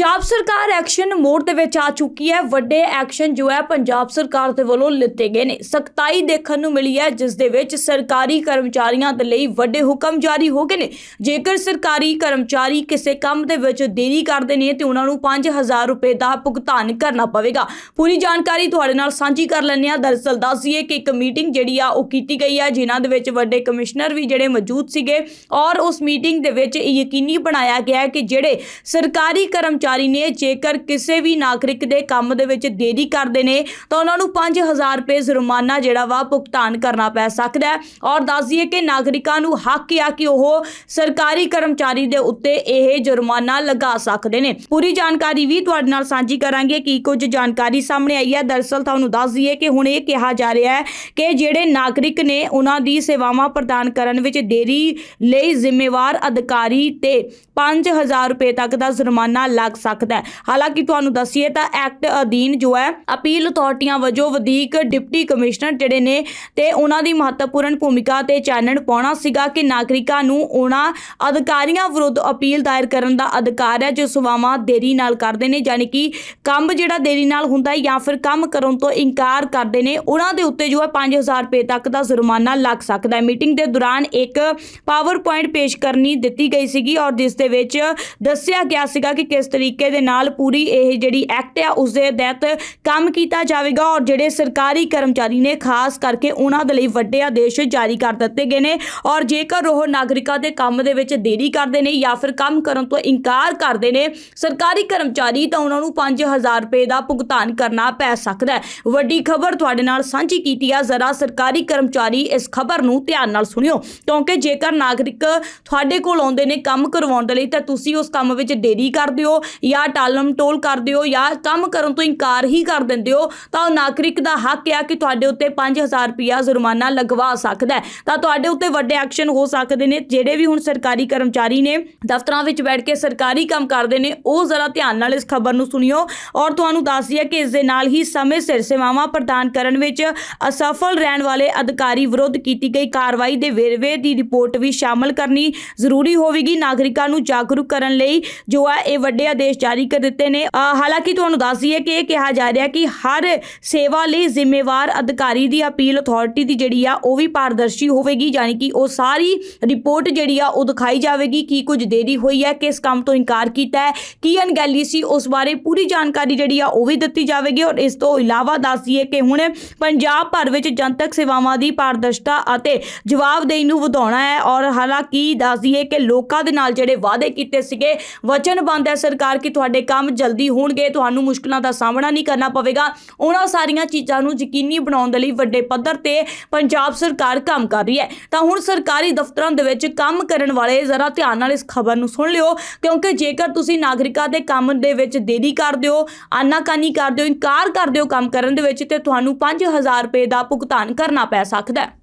ਪੰਜਾਬ ਸਰਕਾਰ action mode ਦੇ ਵਿੱਚ ਆ ਚੁੱਕੀ ਹੈ। ਵੱਡੇ ਐਕਸ਼ਨ ਜੋ ਹੈ ਪੰਜਾਬ ਸਰਕਾਰ ਦੇ ਵੱਲੋਂ ਲਿੱਤੇ ਗਏ ਨੇ। ਸਖਤਾਈ ਦੇਖਣ ਨੂੰ ਮਿਲੀ ਹੈ, ਜਿਸ ਦੇ ਵਿੱਚ ਸਰਕਾਰੀ ਕਰਮਚਾਰੀਆਂ ਦੇ ਲਈ ਵੱਡੇ ਹੁਕਮ ਜਾਰੀ ਹੋ ਗਏ ਨੇ। ਜੇਕਰ ਸਰਕਾਰੀ ਕਰਮਚਾਰੀ ਕਿਸੇ ਕੰਮ ਦੇ ਵਿੱਚ ਦੇਰੀ ਕਰਦੇ ਨੇ, ਤੇ ਉਹਨਾਂ ਨੂੰ 5000 ਰੁਪਏ ਦਾ ਭੁਗਤਾਨ ਕਰਨਾ ਪਵੇਗਾ। ਪੂਰੀ ਜਾਣਕਾਰੀ ਤੁਹਾਡੇ ਨਾਲ ਸਾਂਝੀ ਕਰ ਲੈਂਦੇ ਹਾਂ। ਦਰਅਸਲ ਦੱਸੀਏ ਕਿ ਇੱਕ ਮੀਟਿੰਗ ਜਿਹੜੀ ਆ, ਉਹ ਕੀਤੀ ਗਈ ਹੈ, ਜਿਨ੍ਹਾਂ ਦੇ ਵਿੱਚ ਵੱਡੇ ਕਮਿਸ਼ਨਰ ਵੀ ਜਿਹੜੇ ਮੌਜੂਦ ਸੀਗੇ। ਔਰ ਉਸ ਮੀਟਿੰਗ ਦੇ ਵਿੱਚ ਇਹ ਯਕੀਨੀ ਬਣਾਇਆ ਗਿਆ ਕਿ ਜਿਹੜੇ ਸਰਕਾਰੀ ਕਰਮਚਾਰੀ ਨੇ ਜੇਕਰ ਕਿਸੇ ਵੀ ਨਾਗਰਿਕ ਦੇ ਕੰਮ ਦੇ ਵਿੱਚ ਦੇਰੀ ਕਰਦੇ ਨੇ, ਤਾਂ ਉਹਨਾਂ ਨੂੰ 5000 ਰੁਪਏ ਜੁਰਮਾਨਾ ਜਿਹੜਾ ਵਾ ਭੁਗਤਾਨ ਕਰਨਾ ਪੈ ਸਕਦਾ ਹੈ। ਔਰ ਦੱਸ ਦਈਏ ਕਿ ਨਾਗਰਿਕਾਂ ਨੂੰ ਹੱਕ ਆ ਕਿ ਉਹ ਸਰਕਾਰੀ ਕਰਮਚਾਰੀ ਦੇ ਉੱਤੇ ਇਹ ਜੁਰਮਾਨਾ ਲਗਾ ਸਕਦੇ ਨੇ। ਪੂਰੀ ਜਾਣਕਾਰੀ ਵੀ ਤੁਹਾਡੇ ਨਾਲ ਸਾਂਝੀ ਕਰਾਂਗੇ ਕੀ ਕੁਝ ਜਾਣਕਾਰੀ ਸਾਹਮਣੇ ਆਈ ਹੈ। ਦਰਅਸਲ ਤੁਹਾਨੂੰ ਦੱਸ ਦਈਏ ਕਿ ਹੁਣ ਇਹ ਕਿਹਾ ਜਾ ਰਿਹਾ ਹੈ ਕਿ ਜਿਹੜੇ ਨਾਗਰਿਕ ਨੇ ਉਹਨਾਂ ਦੀ ਸੇਵਾਵਾਂ ਪ੍ਰਦਾਨ ਕਰਨ ਵਿੱਚ ਦੇਰੀ ਲਈ ਜ਼ਿੰਮੇਵਾਰ ਅਧਿਕਾਰੀ ਤੇ 5000 ਰੁਪਏ ਤੱਕ ਦਾ ਜੁਰਮਾਨਾ ਲੱਗ ਸਕਦਾ ਹੈ। ਹਾਲਾਂਕਿ ਤੁਹਾਨੂੰ ਦੱਸੀਏ ਤਾਂ ਐਕਟ ਅਧੀਨ ਜੋ ਹੈ, ਅਪੀਲ ਅਥਾਰਟੀਆਂ ਵਜੋਂ ਵਧੀਕ ਡਿਪਟੀ ਕਮਿਸ਼ਨਰ ਜਿਹੜੇ ਨੇ ਤੇ ਉਹਨਾਂ ਦੀ ਮਹੱਤਵਪੂਰਨ ਭੂਮਿਕਾ ਤੇ ਚਾਨਣ ਪਾਉਣਾ ਸੀਗਾ ਕਿ ਨਾਗਰਿਕਾਂ ਨੂੰ ਉਹਨਾਂ ਅਧਿਕਾਰੀਆਂ ਵਿਰੁੱਧ ਅਪੀਲ ਦਾਇਰ ਕਰਨ ਦਾ ਅਧਿਕਾਰ ਹੈ, ਜੋ ਸੇਵਾਵਾਂ ਦੇਰੀ ਨਾਲ ਕਰਦੇ ਨੇ, ਯਾਨੀ ਕਿ ਕੰਮ ਜਿਹੜਾ ਦੇਰੀ ਨਾਲ ਹੁੰਦਾ ਹੈ ਜਾਂ ਫਿਰ ਕੰਮ ਕਰਨ ਤੋਂ ਇਨਕਾਰ ਕਰਦੇ ਨੇ, ਉਹਨਾਂ ਦੇ ਉੱਤੇ ਜੋ ਹੈ 5000 ਰੁਪਏ ਤੱਕ ਦਾ ਜੁਰਮਾਨਾ ਲੱਗ ਸਕਦਾ ਹੈ। ਮੀਟਿੰਗ ਦੇ ਦੌਰਾਨ ਇੱਕ ਪਾਵਰ ਪੁਆਇੰਟ ਪੇਸ਼ ਕਰਨੀ ਦਿੱਤੀ ਗਈ ਸੀਗੀ ਔਰ ਜਿਸ ਦੇ ਵਿੱਚ ਦੱਸਿਆ ਗਿਆ ਸੀਗਾ ਕਿ ਕਿਸ ਤਰੀਕੇ ਦੇ ਨਾਲ ਪੂਰੀ ਇਹ ਜਿਹੜੀ ਐਕਟ ਆ ਉਸ ਦੇ ਤਹਿਤ ਕੰਮ ਕੀਤਾ ਜਾਵੇਗਾ ਔਰ ਜਿਹੜੇ ਸਰਕਾਰੀ ਕਰਮਚਾਰੀ ਨੇ, ਖਾਸ ਕਰਕੇ ਉਹਨਾਂ ਦੇ ਲਈ ਵੱਡੇ ਆਦੇਸ਼ ਜਾਰੀ ਕਰ ਦਿੱਤੇ ਗਏ ਨੇ ਔਰ ਜੇਕਰ ਉਹ ਨਾਗਰਿਕਾਂ ਦੇ ਕੰਮ ਦੇ ਵਿੱਚ ਦੇਰੀ ਕਰਦੇ ਨੇ ਜਾਂ ਫਿਰ ਕੰਮ ਕਰਨ ਤੋਂ ਇਨਕਾਰ ਕਰਦੇ ਨੇ, ਸਰਕਾਰੀ ਕਰਮਚਾਰੀ ਤਾਂ ਉਹਨਾਂ ਨੂੰ 5000 ਰੁਪਏ ਦਾ ਭੁਗਤਾਨ ਕਰਨਾ ਪੈ ਸਕਦਾ ਹੈ। ਵੱਡੀ ਖਬਰ ਤੁਹਾਡੇ ਨਾਲ ਸਾਂਝੀ ਕੀਤੀ ਆ, ਜ਼ਰਾ ਸਰਕਾਰੀ ਕਰਮਚਾਰੀ ਇਸ ਖਬਰ ਨੂੰ ਧਿਆਨ ਨਾਲ ਸੁਣਿਓ, ਕਿਉਂਕਿ ਜੇਕਰ ਨਾਗਰਿਕ ਤੁਹਾਡੇ ਕੋਲ ਆਉਂਦੇ ਨੇ ਕੰਮ ਕਰਵਾਉਣ ਦੇ ਲਈ, ਤਾਂ ਤੁਸੀਂ ਉਸ ਕੰਮ ਵਿੱਚ ਦੇਰੀ ਕਰਦੇ ਹੋ ਜਾਂ ਟਾਲਮ ਟੋਲ ਕਰਦੇ ਹੋ ਜਾਂ ਕੰਮ ਕਰਨ ਤੋਂ ਇਨਕਾਰ ਹੀ ਕਰ ਦਿੰਦੇ ਹੋ, ਤਾਂ ਉਹ ਨਾਗਰਿਕ ਦਾ ਹੱਕ ਆ ਕਿ ਤੁਹਾਡੇ ਉੱਤੇ 5000 ਰੁਪਇਆ ਜੁਰਮਾਨਾ ਲਗਵਾ ਸਕਦਾ ਹੈ। ਤਾਂ ਤੁਹਾਡੇ ਉੱਤੇ ਵੱਡੇ ਐਕਸ਼ਨ ਹੋ ਸਕਦੇ ਨੇ, ਜਿਹੜੇ ਵੀ ਹੁਣ ਸਰਕਾਰੀ ਕਰਮਚਾਰੀ ਨੇ ਦਫ਼ਤਰਾਂ ਵਿੱਚ ਬੈਠ ਕੇ ਸਰਕਾਰੀ ਕੰਮ ਕਰਦੇ ਨੇ, ਉਹ ਜ਼ਰਾ ਧਿਆਨ ਨਾਲ ਇਸ ਖਬਰ ਨੂੰ ਸੁਣਿਓ। ਔਰ ਤੁਹਾਨੂੰ ਦੱਸ ਦਈਏ ਕਿ ਇਸ ਦੇ ਨਾਲ ਹੀ ਸਮੇਂ ਸਿਰ ਸੇਵਾਵਾਂ ਪ੍ਰਦਾਨ ਕਰਨ ਵਿੱਚ ਅਸਫਲ ਰਹਿਣ ਵਾਲੇ ਅਧਿਕਾਰੀ ਵਿਰੁੱਧ ਕੀਤੀ ਗਈ ਕਾਰਵਾਈ ਦੇ ਵੇਰਵੇ ਦੀ ਰਿਪੋਰਟ ਵੀ ਸ਼ਾਮਲ ਕਰਨੀ ਜ਼ਰੂਰੀ ਹੋਵੇਗੀ। ਨਾਗਰਿਕਾਂ ਨੂੰ ਜਾਗਰੂਕ ਕਰਨ ਲਈ ਜੋ ਹੈ ਇਹ ਵੱਡੇ ਆਦੇਸ਼ ਜਾਰੀ ਕਰ ਦਿੱਤੇ ਨੇ। ਹਾਲਾਂਕਿ ਤੁਹਾਨੂੰ ਦੱਸ ਦਈਏ ਕਿ ਇਹ ਕਿਹਾ ਜਾ ਰਿਹਾ ਕਿ ਹਰ ਸੇਵਾ ਲਈ ਜ਼ਿੰਮੇਵਾਰ ਅਧਿਕਾਰੀ ਦੀ ਅਪੀਲ ਅਥਾਰਟੀ ਦੀ ਜਿਹੜੀ ਆ, ਉਹ ਵੀ ਪਾਰਦਰਸ਼ੀ ਹੋਵੇਗੀ, ਯਾਨੀ ਕਿ ਉਹ ਸਾਰੀ ਰਿਪੋਰਟ ਜਿਹੜੀ ਆ, ਉਹ ਦਿਖਾਈ ਜਾਵੇਗੀ ਕੀ ਕੁਝ ਦੇਰੀ ਹੋਈ ਹੈ, ਕਿਸ ਕੰਮ ਤੋਂ ਇਨਕਾਰ ਕੀਤਾ ਹੈ, ਕੀ ਅਣਗਹਿਲੀ ਸੀ, ਉਸ ਬਾਰੇ ਪੂਰੀ ਜਾਣਕਾਰੀ ਜਿਹੜੀ ਆ, ਉਹ ਵੀ ਦਿੱਤੀ ਜਾਵੇਗੀ। ਔਰ ਇਸ ਤੋਂ ਇਲਾਵਾ ਦੱਸ ਦਈਏ ਕਿ ਹੁਣ ਪੰਜਾਬ ਭਰ ਵਿੱਚ ਜਨਤਕ ਸੇਵਾਵਾਂ ਦੀ ਪਾਰਦਰਸ਼ਤਾ ਅਤੇ ਜਵਾਬਦੇਹੀ ਨੂੰ ਵਧਾਉਣਾ ਹੈ। ਔਰ ਹਾਲਾਂਕਿ ਦੱਸ ਦਈਏ ਕਿ ਲੋਕਾਂ ਦੇ ਨਾਲ ਜਿਹੜੇ ਵਾਅਦੇ ਕੀਤੇ ਸੀਗੇ ਵਚਨਬੰਦ ਹੈ ਸਰਕਾਰ ਸਰਕਾਰ ਕਿ ਤੁਹਾਡੇ ਕੰਮ ਜਲਦੀ ਹੋਣਗੇ, ਤੁਹਾਨੂੰ ਮੁਸ਼ਕਲਾਂ ਦਾ ਸਾਹਮਣਾ ਨਹੀਂ ਕਰਨਾ ਪਵੇਗਾ। ਉਹਨਾਂ ਸਾਰੀਆਂ ਚੀਜ਼ਾਂ ਨੂੰ ਯਕੀਨੀ ਬਣਾਉਣ ਦੇ ਲਈ ਵੱਡੇ ਪੱਧਰ ਤੇ ਪੰਜਾਬ ਸਰਕਾਰ ਕੰਮ ਕਰ ਰਹੀ ਹੈ। ਤਾਂ ਹੁਣ ਸਰਕਾਰੀ ਦਫ਼ਤਰਾਂ ਦੇ ਵਿੱਚ ਕੰਮ ਕਰਨ ਵਾਲੇ ਜ਼ਰਾ ਧਿਆਨ ਨਾਲ ਇਸ ਖਬਰ ਨੂੰ ਸੁਣ ਲਿਓ, ਕਿਉਂਕਿ ਜੇਕਰ ਤੁਸੀਂ ਨਾਗਰਿਕਾਂ ਦੇ ਕੰਮ ਦੇ ਵਿੱਚ ਦੇਰੀ ਕਰਦੇ ਹੋ ਆਨਾਕਾਨੀ ਕਰਦੇ ਹੋ ਇਨਕਾਰ ਕਰਦੇ ਹੋ ਕੰਮ ਕਰਨ ਦੇ ਵਿੱਚ, ਤੇ ਤੁਹਾਨੂੰ 5000 ਰੁਪਏ ਦਾ ਭੁਗਤਾਨ ਕਰਨਾ ਪੈ ਸਕਦਾ ਹੈ।